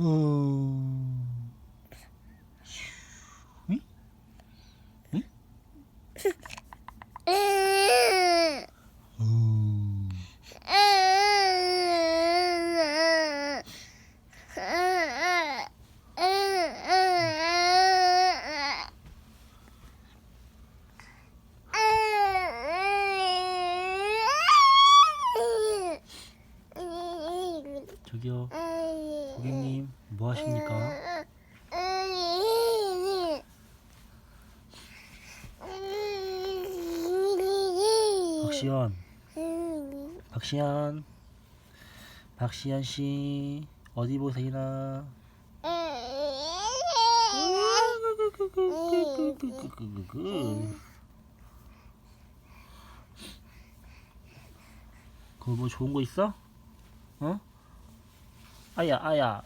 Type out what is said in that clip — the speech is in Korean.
어. 어. 저기요, 고객님, 뭐 하십니까? 박시연, 박시연, 박시연 씨, 어디 보세요? 그거 뭐 좋은 거 있어? 어? 哎呀哎呀。